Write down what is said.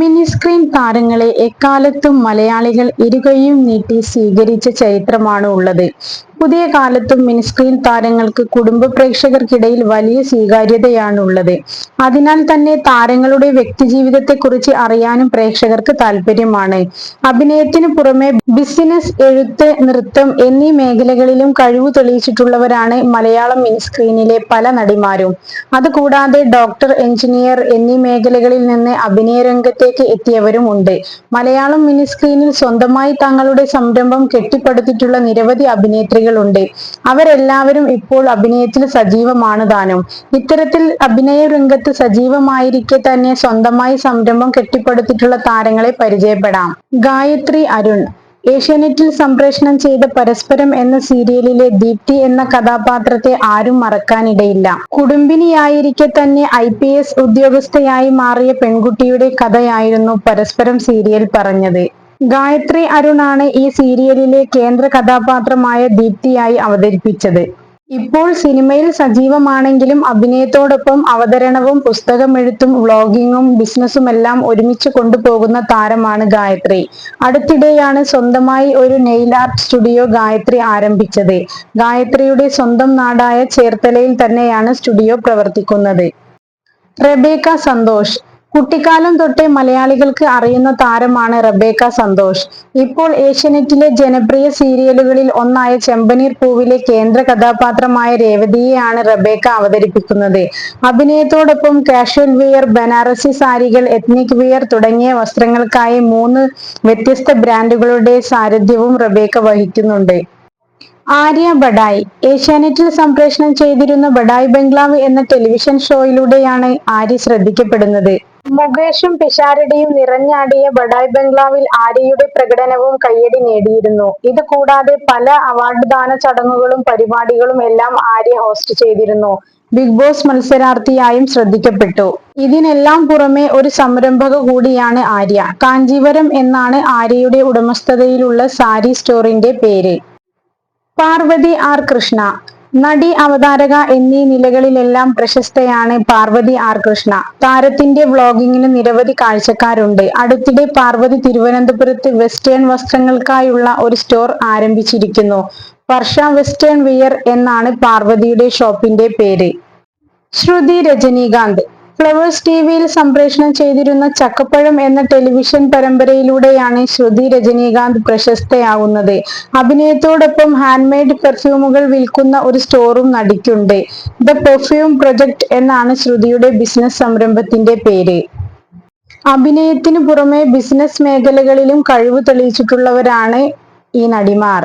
Mini screen താരങ്ങളെ എക്കാലത്തും മലയാളികൾ ഇരുകൈയും നീട്ടി സ്വീകരിച്ച ചരിത്രമാണ് ഉള്ളത് പുതിയ കാലത്തും മിനിസ്ക്രീൻ താരങ്ങൾക്ക് കുടുംബ പ്രേക്ഷകർക്കിടയിൽ വലിയ സ്വീകാര്യതയാണുള്ളത്. അതിനാൽ തന്നെ താരങ്ങളുടെ വ്യക്തിജീവിതത്തെക്കുറിച്ച് അറിയാനും പ്രേക്ഷകർക്ക് താല്പര്യമാണ് അഭിനയത്തിന് പുറമെ ബിസിനസ് എഴുത്ത് നൃത്തം എന്നീ മേഖലകളിലും കഴിവ് തെളിയിച്ചിട്ടുള്ളവരാണ് മലയാളം മിനിസ്ക്രീനിലെ പല നടിമാരും. അതുകൂടാതെ ഡോക്ടർ എഞ്ചിനീയർ എന്നീ മേഖലകളിൽ നിന്ന് അഭിനയ രംഗത്തേക്ക് എത്തിയവരും ഉണ്ട്. മലയാളം മിനിസ്ക്രീനിൽ സ്വന്തമായി തങ്ങളുടെ സംരംഭം കെട്ടിപ്പടുത്തിട്ടുള്ള നിരവധി അഭിനേത്രികൾ ഉണ്ട് അവരെല്ലാവരും ഇപ്പോൾ അഭിനയത്തിൽ സജീവമാണ് താനും. ഇത്തരത്തിൽ അഭിനയ രംഗത്ത് സജീവമായിരിക്കെ തന്നെ സ്വന്തമായി സംരംഭം കെട്ടിപ്പടുത്തിട്ടുള്ള താരങ്ങളെ പരിചയപ്പെടാം. ഗായത്രി അരുൺ ഏഷ്യാനെറ്റിൽ സംപ്രേഷണം ചെയ്ത പരസ്പരം എന്ന സീരിയലിലെ ദീപ്തി എന്ന കഥാപാത്രത്തെ ആരും മറക്കാനിടയില്ല. കുടുംബിനിയായിരിക്കെ തന്നെ ഐ പി എസ് ഉദ്യോഗസ്ഥയായി മാറിയ പെൺകുട്ടിയുടെ കഥയായിരുന്നു പരസ്പരം സീരിയൽ പറഞ്ഞത്. ഗായത്രി അരുണാണ് ഈ സീരിയലിലെ കേന്ദ്ര കഥാപാത്രമായ ദീപ്തിയായി അവതരിപ്പിച്ചത്. ഇപ്പോൾ സിനിമയിൽ സജീവമാണെങ്കിലും അഭിനയത്തോടൊപ്പം അവതരണവും പുസ്തകമെഴുത്തും വ്ളോഗിങ്ങും ബിസിനസ്സുമെല്ലാം ഒരുമിച്ച് കൊണ്ടുപോകുന്ന താരമാണ് ഗായത്രി. അടുത്തിടെയാണ് സ്വന്തമായി ഒരു നെയിൽ ആർട്ട് സ്റ്റുഡിയോ ഗായത്രി ആരംഭിച്ചത്. ഗായത്രിയുടെ സ്വന്തം നാടായ ചേർത്തലയിൽ തന്നെയാണ് സ്റ്റുഡിയോ പ്രവർത്തിക്കുന്നത്. റെബേക്ക സന്തോഷ് കുട്ടിക്കാലം തൊട്ടേ മലയാളികൾക്ക് അറിയുന്ന താരമാണ് റബേക്ക സന്തോഷ്. ഇപ്പോൾ ഏഷ്യനെറ്റിലെ ജനപ്രിയ സീരിയലുകളിൽ ഒന്നായ ചെമ്പനീർ പൂവിലെ കേന്ദ്ര കഥാപാത്രമായ രേവതിയെയാണ് റബേക്ക അവതരിപ്പിക്കുന്നത്. അഭിനയത്തോടൊപ്പം കാഷ്വൽ വെയർ ബനാറസി സാരികൾ എത്നിക് വെയർ തുടങ്ങിയ വസ്ത്രങ്ങൾക്കായി മൂന്ന് വ്യത്യസ്ത ബ്രാൻഡുകളുടെ സാരഥ്യവും റബേക്ക വഹിക്കുന്നുണ്ട്. ആര്യ ബഡായി. ഏഷ്യാനെറ്റിൽ സംപ്രേഷണം ചെയ്തിരുന്ന ബഡായി ബംഗ്ലാവ് എന്ന ടെലിവിഷൻ ഷോയിലൂടെയാണ് ആര്യ ശ്രദ്ധിക്കപ്പെടുന്നത്. മുകേഷും പിഷാരടിയും നിറഞ്ഞാടിയ ബഡായ് ബംഗ്ലാവിൽ ആര്യയുടെ പ്രകടനവും കയ്യടി നേടിയിരുന്നു. ഇത് കൂടാതെ പല അവാർഡ് ദാന ചടങ്ങുകളും പരിപാടികളും എല്ലാം ആര്യ ഹോസ്റ്റ് ചെയ്തിരുന്നു. ബിഗ് ബോസ് മത്സരാർത്ഥിയായും ശ്രദ്ധിക്കപ്പെട്ടു. ഇതിനെല്ലാം പുറമെ ഒരു സംരംഭക കൂടിയാണ് ആര്യ. കാഞ്ചീവരം എന്നാണ് ആര്യയുടെ ഉടമസ്ഥതയിലുള്ള സാരി സ്റ്റോറിന്റെ പേര്. പാർവതി ആർ കൃഷ്ണ. നടി അവതാരക എന്നീ നിലകളിലെല്ലാം പ്രശസ്തയാണ് പാർവതി ആർ കൃഷ്ണ. താരത്തിന്റെ വ്ളോഗിങ്ങിന് നിരവധി കാഴ്ചക്കാരുണ്ട്. അടുത്തിടെ പാർവതി തിരുവനന്തപുരത്ത് വെസ്റ്റേൺ വസ്ത്രങ്ങൾക്കായുള്ള ഒരു സ്റ്റോർ ആരംഭിച്ചിരിക്കുന്നു. വർഷ വെസ്റ്റേൺ വിയർ എന്നാണ് പാർവതിയുടെ ഷോപ്പിന്റെ പേര്. ശ്രുതി രജനീകാന്ത്. ഫ്ലവേഴ്സ് ടിവിയിൽ സംപ്രേഷണം ചെയ്തിരുന്ന ചക്കപ്പഴം എന്ന ടെലിവിഷൻ പരമ്പരയിലൂടെയാണ് ശ്രുതി രജനീകാന്ത് പ്രശസ്തയാവുന്നത് അഭിനയത്തോടൊപ്പം ഹാൻഡ്മെയ്ഡ് പെർഫ്യൂമുകൾ വിൽക്കുന്ന ഒരു സ്റ്റോറും നടിക്കുണ്ട്. ദ പെർഫ്യൂം പ്രൊജക്ട് എന്നാണ് ശ്രുതിയുടെ ബിസിനസ് സംരംഭത്തിന്റെ പേര്. അഭിനയത്തിനു പുറമെ ബിസിനസ് മേഖലകളിലും കഴിവ് തെളിയിച്ചിട്ടുള്ളവരാണ് ഈ നടിമാർ.